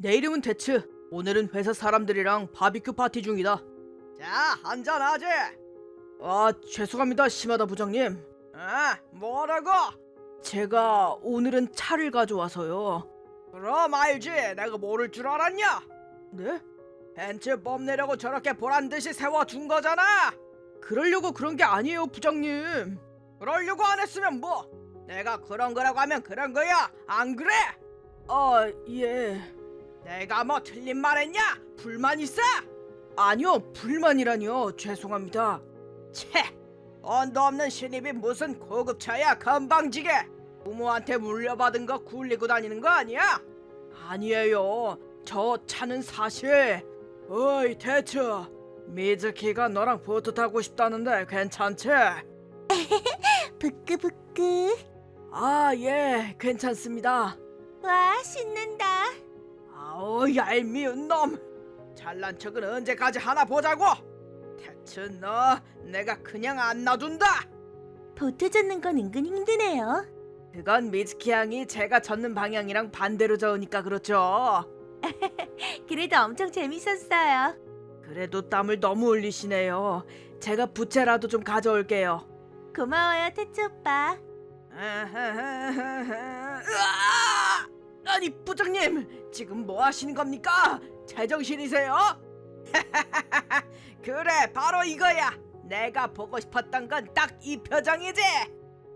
내 이름은 대츠. 오늘은 회사 사람들이랑 바비큐 파티 중이다. 자, 한잔하지. 아, 죄송합니다, 시마다 부장님. 아, 뭐라고? 제가 오늘은 차를 가져와서요. 그럼 알지. 내가 모를 줄 알았냐? 네? 벤츠 뽐내려고 저렇게 보란 듯이 세워준 거잖아. 그러려고 그런 게 아니에요, 부장님. 그러려고 안 했으면 뭐? 내가 그런 거라고 하면 그런 거야. 안 그래? 아, 예. 내가 뭐 틀린 말 했냐? 불만 있어? 아니요, 불만이라니요. 죄송합니다. 채! 언도 없는 신입이 무슨 고급차야 건방지게 부모한테 물려받은 거 굴리고 다니는 거 아니야? 아니에요. 저 차는 사실 어이 대체 미즈키가 너랑 보트 타고 싶다는데 괜찮지? 부끄부끄. 아 예 괜찮습니다 와, 신난다. 아우 얄미운 놈 잘난 척은 언제까지 하나 보자고 대체 너 내가 그냥 안 놔둔다 보트 젓는 건 은근 힘드네요. 그건 미즈키 양이 제가 젓는 방향이랑 반대로 저으니까 그렇죠 그래도 엄청 재밌었어요. 그래도 땀을 너무 흘리시네요 제가 부채라도 좀 가져올게요 고마워요, 태츠 오빠. 으아! 아니 부장님 지금 뭐 하시는 겁니까? 제정신이세요? 그래 바로 이거야 내가 보고 싶었던 건 딱 이 표정이지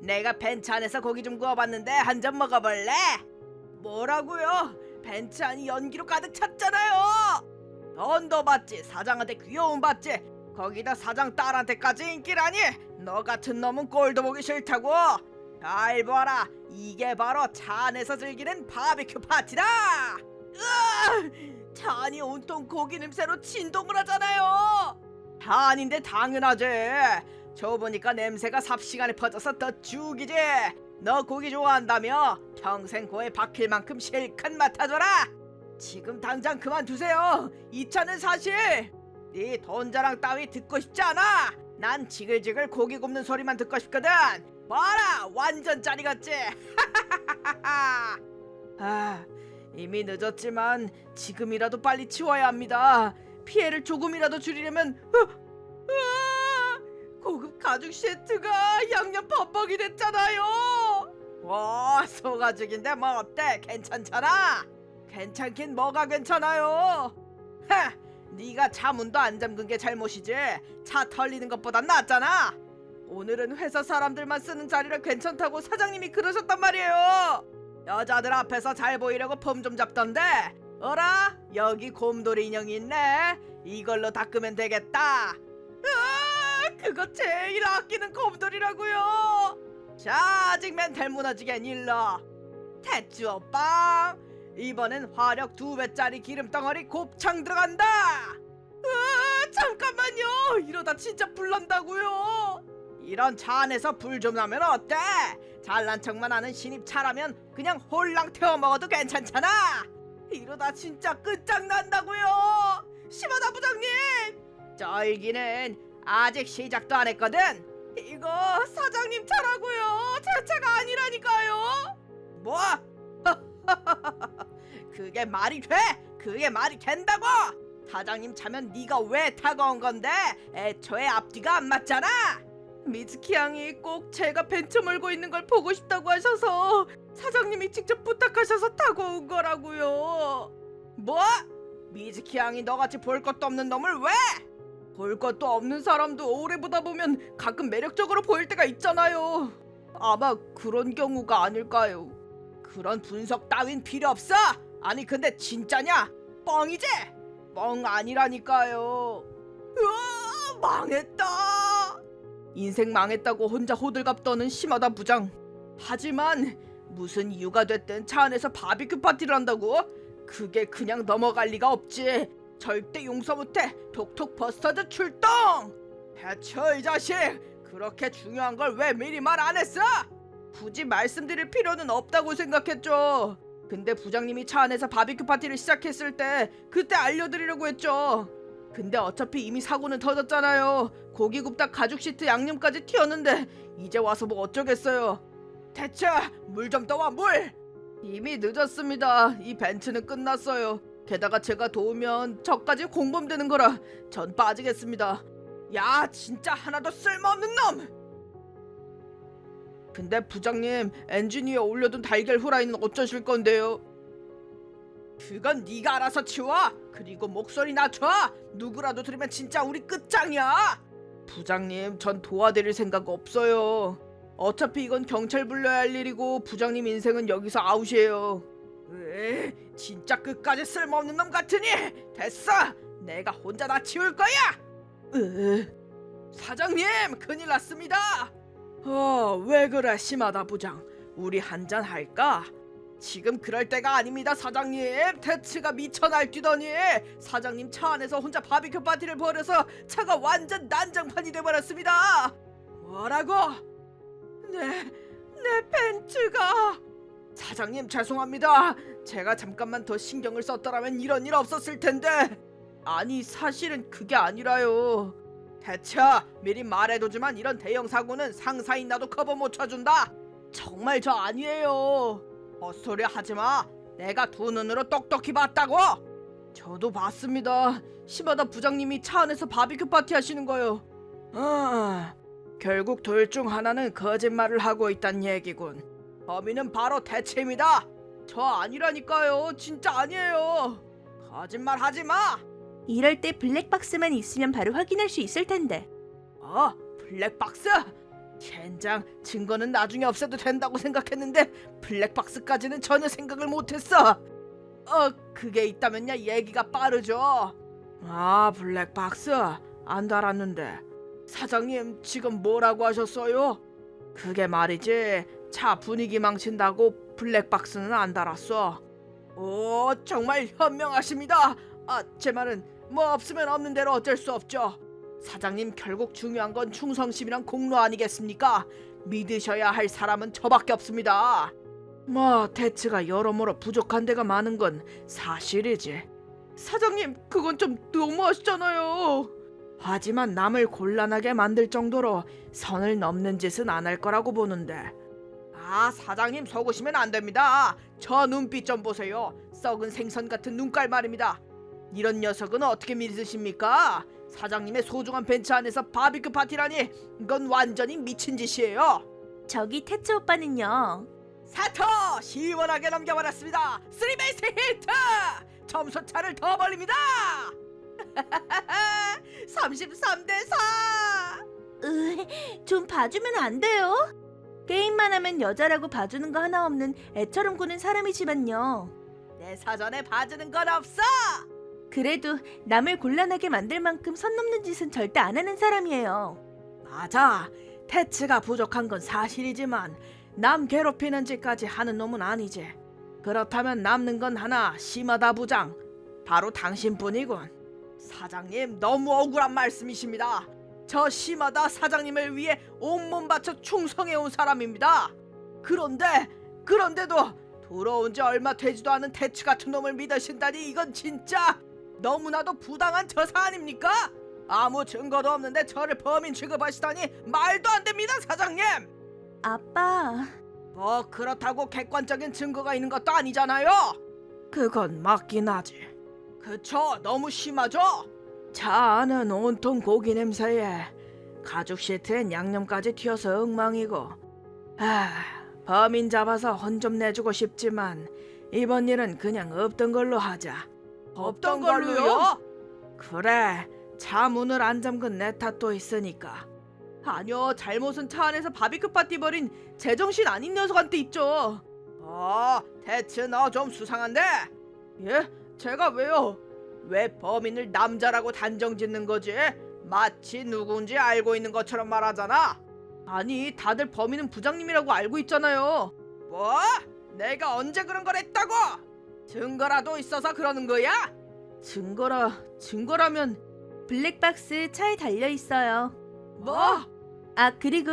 내가 벤츠 안에서 고기 좀 구워봤는데 한 점 먹어볼래? 뭐라고요? 벤츠 안이 연기로 가득 찼잖아요 돈도 받지 사장한테 귀여움 받지 거기다 사장 딸한테까지 인기라니 너 같은 놈은 꼴도 보기 싫다고 잘 봐라. 이게 바로 차 안에서 즐기는 바비큐 파티다! 으아! 차 안이 온통 고기 냄새로 진동을 하잖아요! 차 아닌데 당연하지. 좁으니까 냄새가 삽시간에 퍼져서 더 죽이지. 너 고기 좋아한다며 평생 고에 박힐 만큼 실컷 맡아줘라! 지금 당장 그만두세요. 이 차는 사실 네 돈자랑 따위 듣고 싶지 않아. 난 지글지글 고기 굽는 소리만 듣고 싶거든 봐라 완전 짜리 같지? 아 이미 늦었지만 지금이라도 빨리 치워야 합니다. 피해를 조금이라도 줄이려면 으, 으아! 고급 가죽 시트가 양념 범벅이 됐잖아요. 와 소가죽인데 뭐 어때? 괜찮잖아? 괜찮긴 뭐가 괜찮아요? 하 네가 차 문도 안 잠근 게 잘못이지? 차 털리는 것보단 낫잖아 오늘은 회사 사람들만 쓰는 자리라 괜찮다고 사장님이 그러셨단 말이에요. 여자들 앞에서 잘 보이려고 폼 좀 잡던데. 어라? 여기 곰돌이 인형이 있네. 이걸로 닦으면 되겠다. 으아 그거 제일 아끼는 곰돌이라고요. 자 아직 멘탈 무너지겐 일러. 태주 오빠 이번엔 화력 두 배짜리 기름 덩어리 곱창 들어간다. 으아 잠깐만요. 이러다 진짜 불난다고요 이런 차 안에서 불 좀 나면 어때? 잘난 척만 하는 신입 차라면 그냥 홀랑 태워 먹어도 괜찮잖아. 이러다 진짜 끝장난다고요. 시마다 부장님! 쩔기는 아직 시작도 안 했거든. 이거 사장님 차라고요. 제 차가 아니라니까요. 뭐? 그게 말이 돼? 그게 말이 된다고? 사장님 차면 네가 왜 타고 온 건데? 애초에 앞뒤가 안 맞잖아 미즈키 양이 꼭 제가 벤츠 몰고 있는 걸 보고 싶다고 하셔서 사장님이 직접 부탁하셔서 타고 온 거라고요. 뭐? 미즈키 양이 너같이 볼 것도 없는 놈을 왜? 볼 것도 없는 사람도 오래 보다 보면 가끔 매력적으로 보일 때가 있잖아요. 아마 그런 경우가 아닐까요? 그런 분석 따윈 필요 없어. 아니 근데 진짜냐? 뻥이지? 뻥 아니라니까요. 으아, 망했다. 인생 망했다고 혼자 호들갑 떠는 심하다 부장. 하지만 무슨 이유가 됐든 차 안에서 바비큐 파티를 한다고? 그게 그냥 넘어갈 리가 없지. 절대 용서 못해. 톡톡 버스터즈 출동! 대처 이 자식! 그렇게 중요한 걸 왜 미리 말 안 했어? 굳이 말씀드릴 필요는 없다고 생각했죠. 근데 부장님이 차 안에서 바비큐 파티를 시작했을 때 그때 알려드리려고 했죠. 근데 어차피 이미 사고는 터졌잖아요. 고기 굽다 가죽 시트 양념까지 튀었는데 이제 와서 뭐 어쩌겠어요. 대체 물 좀 떠와 물. 이미 늦었습니다. 이 벤츠는 끝났어요. 게다가 제가 도우면 저까지 공범되는 거라 전 빠지겠습니다. 야, 진짜 하나도 쓸모없는 놈! 근데 부장님, 위에 올려둔 달걀 후라이는 어쩌실 건데요? 그건 네가 알아서 치워. 그리고 목소리 낮춰. 누구라도 들으면 진짜 우리 끝장이야. 부장님, 전 도와드릴 생각 없어요. 어차피 이건 경찰 불러야 할 일이고 부장님 인생은 여기서 아웃이에요. 으, 진짜 끝까지 쓸모없는 놈 같으니 됐어. 내가 혼자 다 치울 거야. 으, 사장님, 큰일 났습니다. 어, 왜 그래, 심하다 부장. 우리 한잔 할까? 지금 그럴 때가 아닙니다, 사장님. 대치가 미쳐 날뛰더니 사장님 차 안에서 혼자 바비큐 파티를 벌여서 차가 완전 난장판이 돼버렸습니다. 뭐라고? 내, 내 벤츠가 사장님 죄송합니다. 제가 잠깐만 더 신경을 썼더라면 이런 일 없었을 텐데. 아니 사실은 그게 아니라요. 대차 미리 말해두지만 이런 대형 사고는 상사인 나도 커버 못 쳐준다. 정말 저 아니에요. 헛소리 하지 마. 내가 두 눈으로 똑똑히 봤다고. 저도 봤습니다. 시마다 부장님이 차 안에서 바비큐 파티 하시는 거요. 아, 결국 둘 중 하나는 거짓말을 하고 있단 얘기군. 범인은 바로 대체입니다. 저 아니라니까요. 진짜 아니에요. 거짓말 하지 마. 이럴 때 블랙박스만 있으면 바로 확인할 수 있을 텐데. 어, 블랙박스? 젠장, 증거는 나중에 없애도 된다고 생각했는데 블랙박스까지는 전혀 생각을 못했어. 어, 그게 있다면야 얘기가 빠르죠. 아, 블랙박스 안 달았는데 사장님 지금 뭐라고 하셨어요? 그게 말이지 차 분위기 망친다고 블랙박스는 안 달았어. 오, 정말 현명하십니다. 아, 제 말은 뭐 없으면 없는 대로 어쩔 수 없죠. 사장님 결국 중요한 건 충성심이란 공로 아니겠습니까? 믿으셔야 할 사람은 저밖에 없습니다. 뭐 대츠가 여러모로 부족한 데가 많은 건 사실이지. 사장님 그건 좀 너무하시잖아요. 하지만 남을 곤란하게 만들 정도로 선을 넘는 짓은 안 할 거라고 보는데. 아 사장님 속으시면 안 됩니다. 저 눈빛 좀 보세요. 썩은 생선 같은 눈깔 말입니다. 이런 녀석은 어떻게 믿으십니까? 사장님의 소중한 벤츠 안에서 바비큐 파티라니 이건 완전히 미친 짓이에요. 저기 태츠 오빠는요. 사토 시원하게 넘겨버렸습니다. 쓰리베이스 히트 점수 차를 더 벌립니다. 33대 4. 으, 좀 봐주면 안 돼요? 게임만 하면 여자라고 봐주는 거 하나 없는 애처럼 구는 사람이지만요. 내 사전에 봐주는 건 없어. 그래도 남을 곤란하게 만들 만큼 선 넘는 짓은 절대 안 하는 사람이에요. 맞아. 태츠가 부족한 건 사실이지만 남 괴롭히는 짓까지 하는 놈은 아니지. 그렇다면 남는 건 하나 심하다 부장. 바로 당신뿐이군. 사장님 너무 억울한 말씀이십니다. 저 심하다 사장님을 위해 온몸 바쳐 충성해 온 사람입니다. 그런데 그런데도 돌아온 지 얼마 되지도 않은 태츠 같은 놈을 믿으신다니 이건 진짜 너무나도 부당한 저사 아닙니까? 아무 증거도 없는데 저를 범인 취급하시다니 말도 안 됩니다, 사장님. 아빠, 뭐 그렇다고 객관적인 증거가 있는 것도 아니잖아요. 그건 맞긴 하지. 그쵸, 너무 심하죠? 차 안은 온통 고기 냄새에 가죽 시트엔 양념까지 튀어서 엉망이고. 아, 범인 잡아서 혼 좀 내주고 싶지만 이번 일은 그냥 없던 걸로 하자. 없던 걸로요? 그래, 차 문을 안 잠근 내 탓도 있으니까. 아니요, 잘못은 차 안에서 바비큐 파티 벌인 제정신 아닌 녀석한테 있죠. 어, 대체 너 좀 수상한데? 예? 제가 왜요? 왜 범인을 남자라고 단정 짓는 거지? 마치 누군지 알고 있는 것처럼 말하잖아. 아니, 다들 범인은 부장님이라고 알고 있잖아요. 뭐? 내가 언제 그런 걸 했다고? 증거라도 있어서 그러는 거야? 증거라, 증거라면 블랙박스 차에 달려 있어요. 뭐? 아, 그리고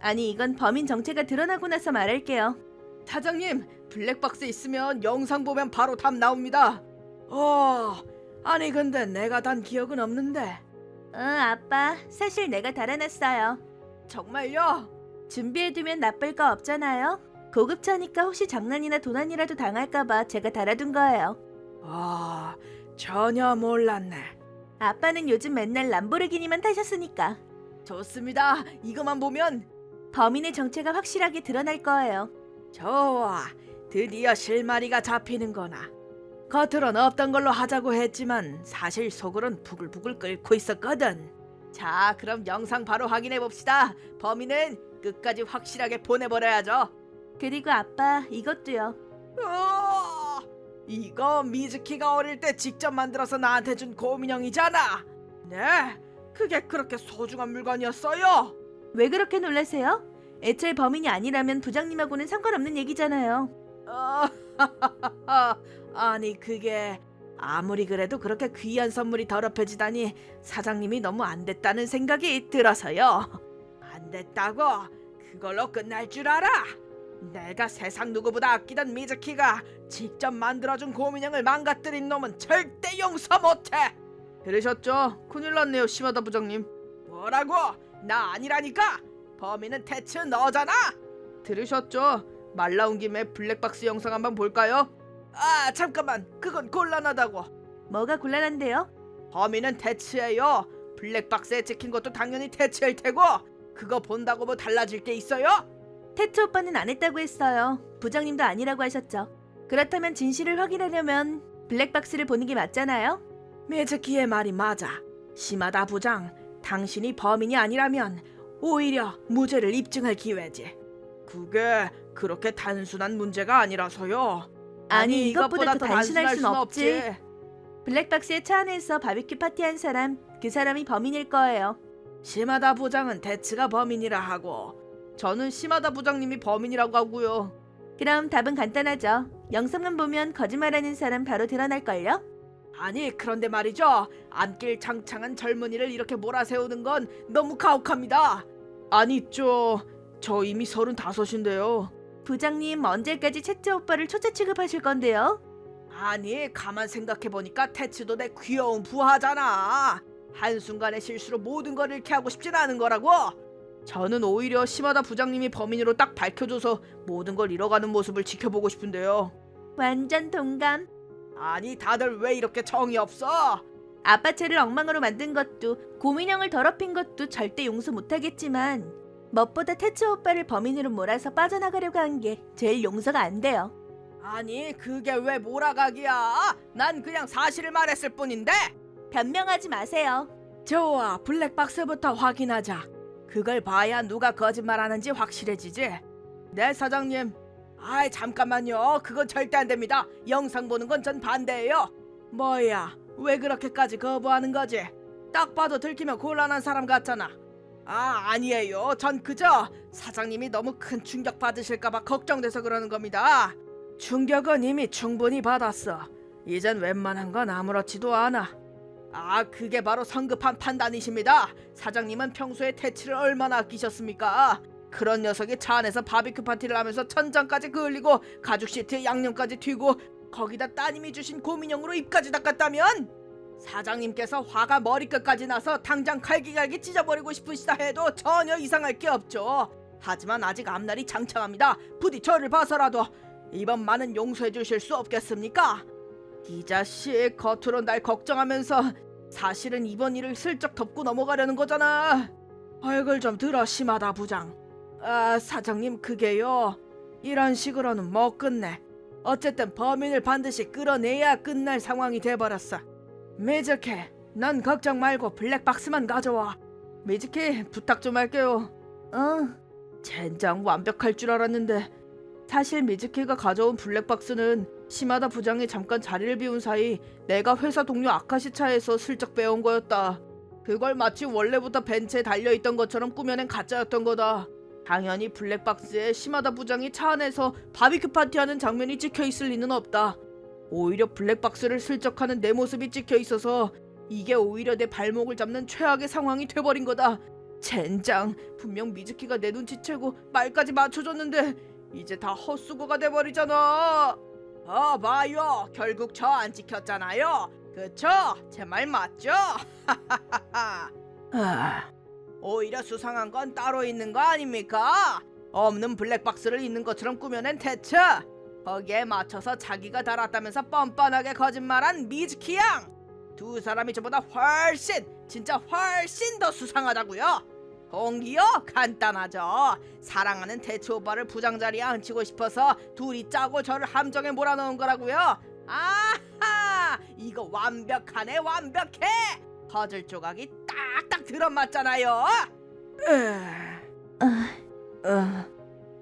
아니 이건 범인 정체가 드러나고 나서 말할게요. 사장님 블랙박스 있으면 영상 보면 바로 답 나옵니다. 어 아니 근데 내가 단 기억은 없는데 응, 아빠. 사실 내가 달아놨어요. 정말요? 준비해두면 나쁠 거 없잖아요. 고급차니까 혹시 장난이나 도난이라도 당할까봐 제가 달아둔 거예요. 아, 전혀 몰랐네. 아빠는 요즘 맨날 람보르기니만 타셨으니까 좋습니다. 이것만 보면 범인의 정체가 확실하게 드러날 거예요. 좋아. 드디어 실마리가 잡히는 거나. 겉으론 없던 걸로 하자고 했지만 사실 속으론 부글부글 끓고 있었거든. 자, 그럼 영상 바로 확인해 봅시다. 범인은 끝까지 확실하게 보내버려야죠. 그리고 아빠 이것도요. 어, 이거 미즈키가 어릴 때 직접 만들어서 나한테 준 고민형이잖아. 네, 그게 그렇게 소중한 물건이었어요. 왜 그렇게 놀라세요? 애초에 범인이 아니라면 부장님하고는 상관없는 얘기잖아요. 어, 아니 그게 아무리 그래도 그렇게 귀한 선물이 더럽혀지다니 사장님이 너무 안 됐다는 생각이 들어서요. 안 됐다고 그걸로 끝날 줄 알아? 내가 세상 누구보다 아끼던 미즈키가 직접 만들어준 고민형을 망가뜨린 놈은 절대 용서 못해. 들으셨죠? 큰일 났네요, 시마다 부장님. 뭐라고? 나 아니라니까. 범인은 대체 너잖아. 들으셨죠? 말 나온 김에 블랙박스 영상 한번 볼까요? 아 잠깐만 그건 곤란하다고 뭐가 곤란한데요? 범인은 대치예요 블랙박스에 찍힌 것도 당연히 대치일 테고 그거 본다고 뭐 달라질 게 있어요? 태츠 오빠는 안 했다고 했어요. 부장님도 아니라고 하셨죠. 그렇다면 진실을 확인하려면 블랙박스를 보는 게 맞잖아요. 메즈키의 말이 맞아 시마다 부장 당신이 범인이 아니라면 오히려 무죄를 입증할 기회지 그게 그렇게 단순한 문제가 아니라서요 아니, 이것보다 더 단순할 순순 없지. 블랙박스의 차 안에서 바비큐 파티한 사람, 그 사람이 범인일 거예요. 시마다 부장은 대치가 범인이라 하고 저는 시마다 부장님이 범인이라고 하고요. 그럼 답은 간단하죠. 영상만 보면 거짓말하는 사람 바로 드러날걸요? 아니 그런데 말이죠. 안길 창창한 젊은이를 이렇게 몰아세우는 건 너무 가혹합니다. 아니 저... 저 이미 서른다섯인데요. 부장님 언제까지 채채 오빠를 초짜 취급하실 건데요? 아니 가만 생각해보니까 태치도 내 귀여운 부하잖아. 한순간의 실수로 모든 걸 잃게 하고 싶진 않은 거라고. 저는 오히려 시마다 부장님이 범인으로 딱 밝혀줘서 모든 걸 잃어가는 모습을 지켜보고 싶은데요. 완전 동감. 아니 다들 왜 이렇게 정이 없어? 아빠 차를 엉망으로 만든 것도 고민형을 더럽힌 것도 절대 용서 못하겠지만 무엇보다 태츠 오빠를 범인으로 몰아서 빠져나가려고 한 게 제일 용서가 안 돼요. 아니 그게 왜 몰아가기야? 난 그냥 사실을 말했을 뿐인데. 변명하지 마세요. 좋아 블랙박스부터 확인하자. 그걸 봐야 누가 거짓말하는지 확실해지지. 네 사장님. 아이 잠깐만요. 그건 절대 안 됩니다. 영상 보는 건 전 반대예요. 뭐야? 왜 그렇게까지 거부하는 거지? 딱 봐도 들키면 곤란한 사람 같잖아. 아 아니에요. 전 그저 사장님이 너무 큰 충격 받으실까봐 걱정돼서 그러는 겁니다. 충격은 이미 충분히 받았어. 이젠 웬만한 건 아무렇지도 않아. 아, 그게 바로 성급한 판단이십니다. 사장님은 평소에 퇴치를 얼마나 아끼셨습니까? 그런 녀석이 차 안에서 바비큐 파티를 하면서 천장까지 그을리고 가죽 시트에 양념까지 튀고 거기다 따님이 주신 고민형으로 입까지 닦았다면 사장님께서 화가 머리끝까지 나서 당장 갈기갈기 찢어버리고 싶으시다 해도 전혀 이상할 게 없죠. 하지만 아직 앞날이 장창합니다. 부디 저를 봐서라도 이번 만은 용서해 주실 수 없겠습니까? 이 자식 겉으로 날 걱정하면서 사실은 이번 일을 슬쩍 덮고 넘어가려는 거잖아. 얼굴 좀 들어 심하다 부장. 아 사장님 그게요. 이런 식으로는 못 끝내. 어쨌든 범인을 반드시 끌어내야 끝날 상황이 돼버렸어. 미즈키, 넌 걱정 말고 블랙박스만 가져와. 미즈키 부탁 좀 할게요. 어, 젠장 완벽할 줄 알았는데 사실 미즈키가 가져온 블랙박스는 시마다 부장이 잠깐 자리를 비운 사이 내가 회사 동료 아카시 차에서 슬쩍 빼온 거였다. 그걸 마치 원래부터 벤츠에 달려있던 것처럼 꾸며낸 가짜였던 거다. 당연히 블랙박스에 시마다 부장이 차 안에서 바비큐 파티하는 장면이 찍혀 있을 리는 없다. 오히려 블랙박스를 슬쩍 하는 내 모습이 찍혀 있어서 이게 오히려 내 발목을 잡는 최악의 상황이 돼버린 거다. 젠장 분명 미즈키가 내 눈치채고 말까지 맞춰줬는데 이제 다 헛수고가 돼버리잖아 아 봐요 결국 저 안 지켰잖아요 그쵸? 제 말 맞죠? 아, 오히려 수상한 건 따로 있는 거 아닙니까? 없는 블랙박스를 있는 것처럼 꾸며낸 대체 거기에 맞춰서 자기가 달았다면서 뻔뻔하게 거짓말한 미즈키 양. 두 사람이 저보다 훨씬 진짜 훨씬 더 수상하다고요. 동기요 간단하죠. 사랑하는 대체 오빠를 부장자리에 앉히고 싶어서 둘이 짜고 저를 함정에 몰아넣은 거라고요. 아하 이거 완벽하네 완벽해. 퍼즐 조각이 딱딱 들어맞잖아요. 아,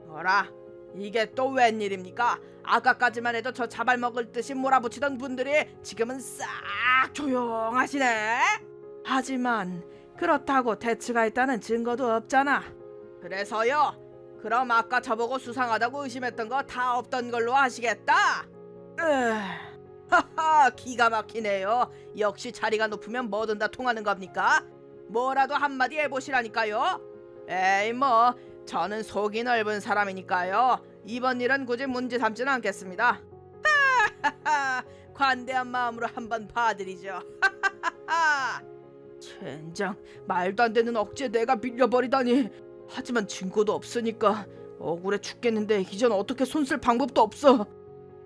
뭐라 이게 또 웬일입니까? 아까까지만 해도 저 잡아먹을 듯이 몰아붙이던 분들이 지금은 싹 조용하시네. 하지만 그렇다고 대치가 있다는 증거도 없잖아. 그래서요. 그럼 아까 저보고 수상하다고 의심했던 거 다 없던 걸로 아시겠다. 으, 하하 기가 막히네요. 역시 자리가 높으면 뭐든 다 통하는 겁니까? 뭐라도 한마디 해보시라니까요. 에이 뭐 저는 속이 넓은 사람이니까요. 이번 일은 굳이 문제 삼지는 않겠습니다. 하하하, 관대한 마음으로 한번 봐드리죠. 하하하. 젠장 말도 안 되는 억지에 내가 밀려버리다니. 하지만 증거도 없으니까 억울해 죽겠는데 이젠 어떻게 손쓸 방법도 없어.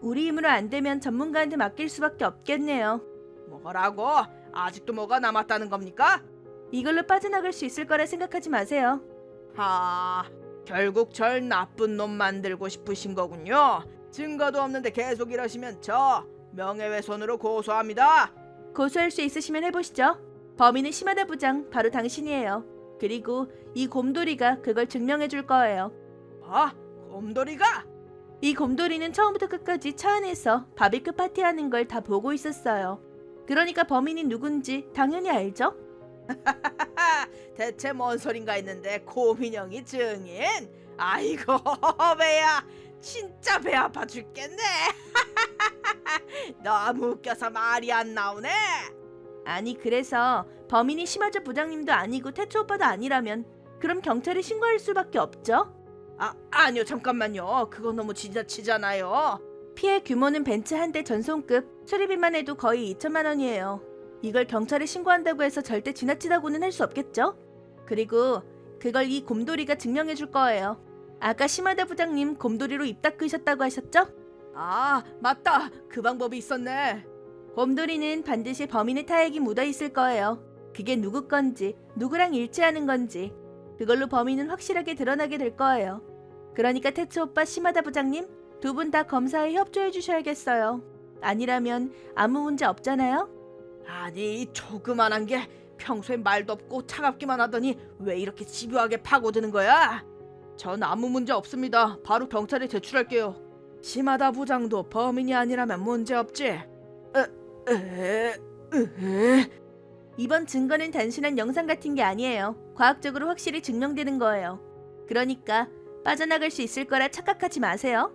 우리 힘으로 안 되면 전문가한테 맡길 수밖에 없겠네요. 뭐라고? 아직도 뭐가 남았다는 겁니까? 이걸로 빠져나갈 수 있을 거라 생각하지 마세요. 하, 결국 절 나쁜 놈 만들고 싶으신 거군요. 증거도 없는데 계속 이러시면 저 명예훼손으로 고소합니다. 고소할 수 있으시면 해보시죠. 범인은 시마다 부장, 바로 당신이에요. 그리고 이 곰돌이가 그걸 증명해 줄 거예요. 아, 곰돌이가? 이 곰돌이는 처음부터 끝까지 차 안에서 바비큐 파티하는 걸 다 보고 있었어요. 그러니까 범인이 누군지 당연히 알죠? 대체 뭔 소린가 했는데 고민형이 증인? 아이고 배야, 진짜 배 아파 죽겠네. 너무 웃겨서 말이 안 나오네. 아니 그래서 범인이 시마자 부장님도 아니고 태초 오빠도 아니라면 그럼 경찰에 신고할 수밖에 없죠? 아, 아니요 잠깐만요. 그건 너무 지자치잖아요. 피해 규모는 벤츠 한 대 전송급, 수리비만 해도 거의 2천만 원이에요. 이걸 경찰에 신고한다고 해서 절대 지나치다고는 할 수 없겠죠? 그리고 그걸 이 곰돌이가 증명해 줄 거예요. 아까 시마다 부장님 곰돌이로 입 닦으셨다고 하셨죠? 아, 맞다. 그 방법이 있었네. 곰돌이는 반드시 범인의 타액이 묻어 있을 거예요. 그게 누구 건지, 누구랑 일치하는 건지. 그걸로 범인은 확실하게 드러나게 될 거예요. 그러니까 태츠 오빠 시마다 부장님, 두 분 다 검사에 협조해 주셔야겠어요. 아니라면 아무 문제 없잖아요? 아니, 이 조그만한 게 평소엔 말도 없고 차갑기만 하더니 왜 이렇게 집요하게 파고드는 거야? 전 아무 문제 없습니다. 바로 경찰에 제출할게요. 시마다 부장도 범인이 아니라면 문제 없지. 에, 이번 증거는 단순한 영상 같은 게 아니에요. 과학적으로 확실히 증명되는 거예요. 그러니까 빠져나갈 수 있을 거라 착각하지 마세요.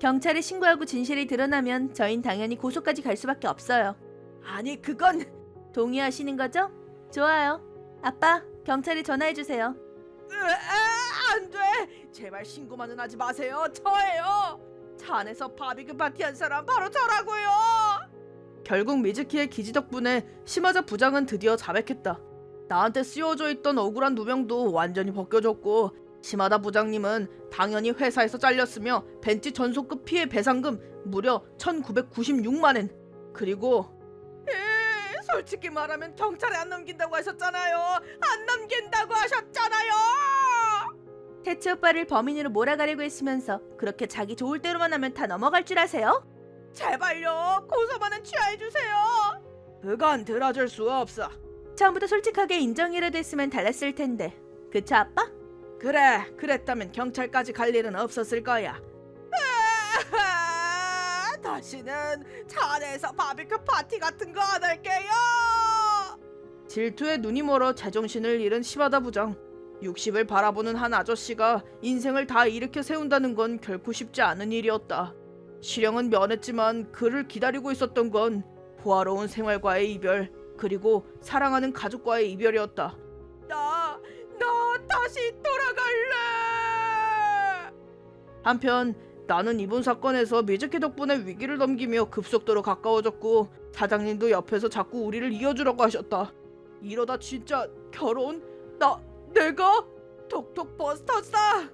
경찰에 신고하고 진실이 드러나면 저흰 당연히 고소까지 갈 수밖에 없어요. 아니, 그건 동의하시는 거죠? 좋아요. 아빠, 경찰에 전화해 주세요. 으아, 안 돼. 제발 신고만은 하지 마세요. 저예요. 차 안에서 바비큐 파티한 사람 바로 저라고요. 결국 미즈키의 기지 덕분에 시마자 부장은 드디어 자백했다. 나한테 씌워져 있던 억울한 누명도 완전히 벗겨졌고 시마다 부장님은 당연히 회사에서 잘렸으며 벤치 전속급 피해 배상금 무려 1996만 엔 그리고 에, 솔직히 말하면 경찰에 안 넘긴다고 하셨잖아요 안 넘긴다고 하셨잖아요 태츠 오빠를 범인으로 몰아가려고 했으면서 그렇게 자기 좋을 대로만 하면 다 넘어갈 줄 아세요? 제발요 고소만은 취하해주세요 그건 들어줄 수 없어 처음부터 솔직하게 인정이라도 했으면 달랐을 텐데. 그쵸 아빠? 그래 그랬다면 경찰까지 갈 일은 없었을 거야 아, 다시는 차 안에서 바비큐 파티 같은 거 안 할게요 질투에 눈이 멀어 제정신을 잃은 시바다 부장 60을 바라보는 한 아저씨가 인생을 다 일으켜 세운다는 건 결코 쉽지 않은 일이었다 실형은 면했지만 그를 기다리고 있었던 건 호화로운 생활과의 이별 그리고 사랑하는 가족과의 이별이었다 나, 나 다시 돌아갈래. 한편 나는 이번 사건에서 미즈키 덕분에 위기를 넘기며 급속도로 가까워졌고 사장님도 옆에서 자꾸 우리를 이어주라고 하셨다. 이러다 진짜 결혼? 나 내가 톡톡 버스터다.